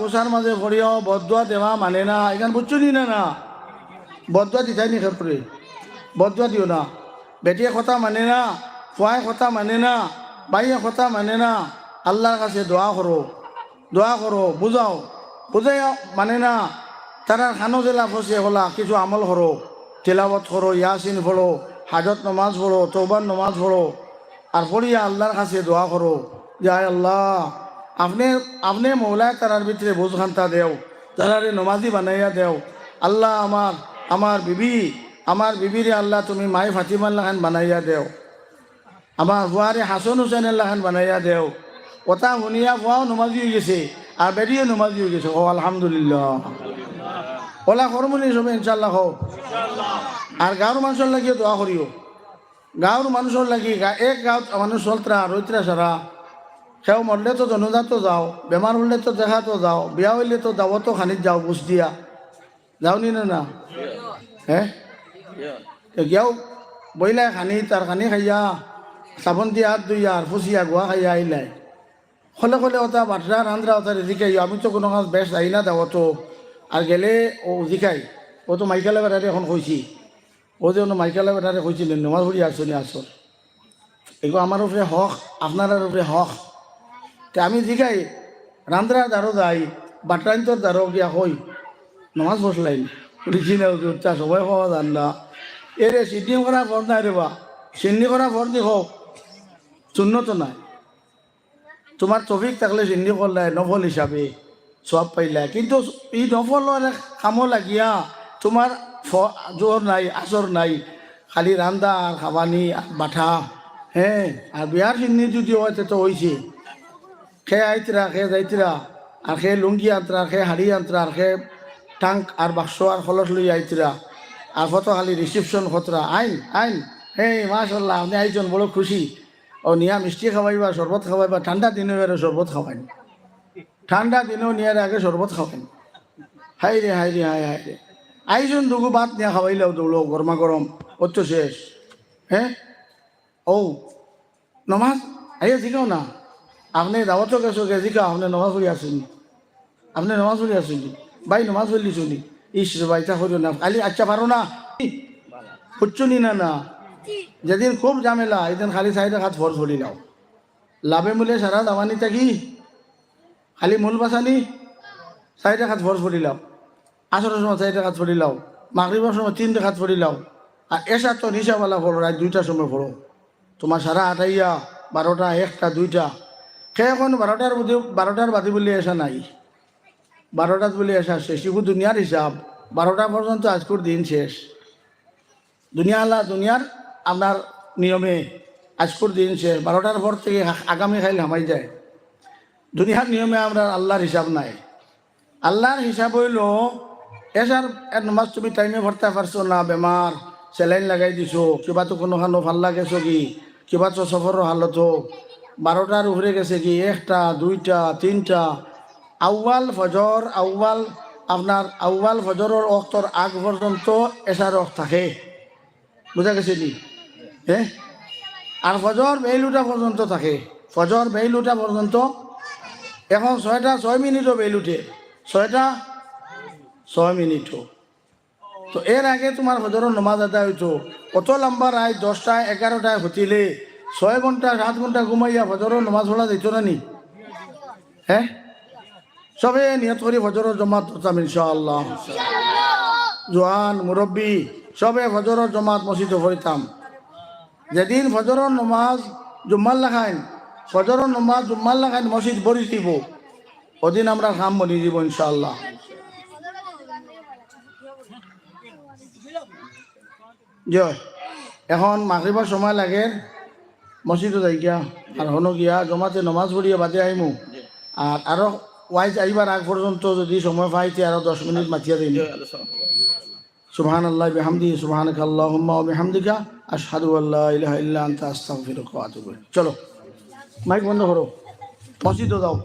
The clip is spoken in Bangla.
গোসার মাঝে পড়িও বদুয়া দেওয়া মানে না। এখান বুঝছ নি না না? বদুয়া দিতাই নি খেপরে বদুয়া দিও না। বেটিয়ে কথা মানে না ফুয়ায় কথা মানে না বাইয়ে কথা মানে না। আল্লাহর কাছে দোয়া করো দোয়া করো বুঝাও বুঝাই মানে না তারা খানো জেলা ফসে হলা, কিছু আমল করো তেলাবত করো ইয়াসিন পড়ো হাজত নমাজ পড়ো তৌবান নমাজ পড়ো আর পড়িয়া আল্লাহর কাছে দোয়া করো যে আল্লাহ আপনি আপনি মৌলায় তারার ভিতরে বোঝ খান্তা দেও, তারারে নমাজি বানাইয়া দেও। আল্লাহ আমার আমার বিবি, আমার বিবিরে আল্লাহ তুমি মাই ফাতিমাল্লা খান বানাইয়া দেও। আমার বুয়ারে হাসন হুসেন আল্লাহ বানাইয়া দেও। কথা শুনিয়া বুয়াও নমাজি হয়ে গেছে, আর বেরিয়ে নমাজি হয়ে গেছে। ও, আলহামদুলিল্লাহ। ওলা করমনি সবে ইনশাল্লাহ হোক আর গাঁৱৰ মানুহৰ লাগি দোৱা কৰিও। গাঁৱৰ মানুহৰ লাগি এক গাঁৱত মানুহ চলত্ৰা, ৰৈত্ৰা সাৰা সেও মৰলে তো জনজাতো যাওঁ, বেমাৰ হ'লে তো দেখাতো যাওঁ, বিয়া হ'লে তো দাৱতো খানিত যাওঁ, বুজ দিয়া। যাওঁ নি না? হে? এতিয়াও বইলাই খানি, তাৰ খানি খাইয়া, চাবোন দিয়া, হাত দুইয়া আর ফুসিয়া গোয়া খাইয়া আইলাই খলে খলে ওটা বাটরা রান্দ্রা ওটা জিকাই আমি তো কোনো কাজ বেশ যাই না দাওয়াতো আর গেলে ও জিকাই ও তো মাইকেলে বেড়ারে এখন কইছি ও যে মাইকেলে বেড়ারে কইছিলেন নমাজ পড়ি আসনি আসর এগুলো আমার উপরে হক আপনার উপরে হক। তে আমি জিকাই রান্দ্রা দ্বারো যাই বাটরাইন্তর দ্বারো গিয়া কই নমাজ বসলাই রিচি না উঠা সবাই খাওয়া যান না এরে সিদ্ধি করা ফর নাই রে বা সিন্নি করা ফর দি হোক শূন্য তো নাই। তোমার তফিক থাকলে সিন্নি করলাই নফল হিসাবে সব পাইলা কিন্তু এই নফলের কামো লাগিয়া তোমার জোর নাই আসর নাই। খালি রান্দা আর খাবানি আর বাঠা হ্যাঁ আর বিয়ার সিন্নি যদি হয় তো হয়েছে খে আইতরা খে যাইতরা, আর খে লুঙ্গি আন্তরা খে হাড়ি আন্তরা, আর খে টাঙ্ক আর বাক্স আর খলস লই আইতরা, আর কত খালি রিসিপশন খতরা আইন আইন। হে মাশাল্লাহ আপনি আইজন বড় খুশি। ও, নিয়া মিষ্টি খাওয়াইবা, শরবত খাওয়াইবা, ঠান্ডা দিনে এবারে শরবত খাওয়াইন। ঠান্ডা দিনেও নিয়ার আগে শরবত খাওয়াইন। হাই রে হাই রে, হাই হাই রে। আইজন দুগু ভাত নিয়ে খাওয়াইলেও দৌড়ো গরমা গরম অত শেষ। হ্যাঁ? ও নমাজ? আইয়া জিগাও না। আপনি দাওয়াতো গেছো গে জিকা আপনি নমাজ পড়ি আসেনি আপনি নমাজ পড়ি আসেনি ভাই, নমাজ পড়লি শুনি ইস ভাই, তা করিও না। খালি আচ্ছা পারো না? হচ্ছ নি না যেদিন খুব ঝামেলা, এদিন খালি সাইডে হাত ফর ফলি লাও লাভে মূলে সারা দামানি থাকি খালি মূল বাসানি? চাৰিটা হাত ভৰ ফৰি লাও আচৰৰ সময় চাৰিটা হাত ফৰি লাও মাগরিবের সময় তিনটা হাত লাও আর এসা তো নিশাওয়ালা ফলো রাত দুইটার সময় ফলো তোমার সারা আটাইয়া, বারোটা, একটা, দুইটা। সে এখন বারোটার বুদ্ধি বারোটার বাতি বলে এসা নাই। বারোটাত বলে এসা শেষ। এগুলো দুনিয়ার হিসাব বারোটা পর্যন্ত আজকের দিন শেষ। দুনিয়া আল্লাহ দুনিয়ার আপনার নিয়মে আজকের দিন শেষ। বারোটার পর থেকে আগামী খাইল হামাই যায়। দুনিয়ার নিয়মে আমরা আল্লাহর হিসাব নাই। আল্লাহর হিসাব হইল এসার এর নমাজ তুমি টাইমে ভরতে পারছ না বেমার স্যালাইন লাগাই দিছো, কিবা তো কোনো খানো ভালো লাগেছো কি? কিবা তো সফরের হালত বারোটার উপরে গেছে কি? একটা, দুইটা, তিনটা। আউয়াল ফজর, আউয়াল, আপনার আউয়াল ফজরের অক্তর আগ পর্যন্ত এসার অক থাকে। বুঝা গেছে নি? হ্যাঁ আর ফজর বেইলুটা পর্যন্ত থাকে। ফজর বেইলুটা পর্যন্ত এখন ছয়টা, ছয় মিনিটও উঠে। ছয়টা, ছয় মিনিটও। তো এর আগে তোমার হজরের নমাজ আদায় হইতো। কত লম্বা রায়? দশটায়, এগারোটায় হতিলে। ছয় ঘণ্টা সাত ঘণ্টা ঘুমাইয়া ফজরের নমাজ পড়া দিত না নি? হ্যাঁ সবে নিয়ত করি ফজরের জমাত করতাম ইনশাআল্লাহ জোয়ান মুরব্বী সবে ফজরের জমাত মসজিদ পড়িতাম যেদিন ফজরের নমাজ জুম্মাল লাখাইন ফজরের নমাজ জুম্মাল লাখাইন মসজিদ ভরি দিব ওদিন আমরা খাম বনি দিব ইনশাআল্লাহ জয়। এখন মাগরিবার সময় লাগে। মসজিদে যাই গিয়া আর হনো গিয়া জমাতে নমাজ পড়িয়া বাদে আইমু আর আরও ওয়াইজ আইবার আগ পর্যন্ত যদি সময় পাইতে আরও দশ মিনিট মাতিয়া দিন সুবহান আল্লাহ বিহামদি সুবহানাক আল্লাহুম্মা ওয়া বিহামদিকা আশহাদু আল্লা ইলাহা ইল্লা আনতা আস্তাগফিরুকা ওয়া আতুবু। চলো মাইক বন্ধ করো। মসজিদও যাও।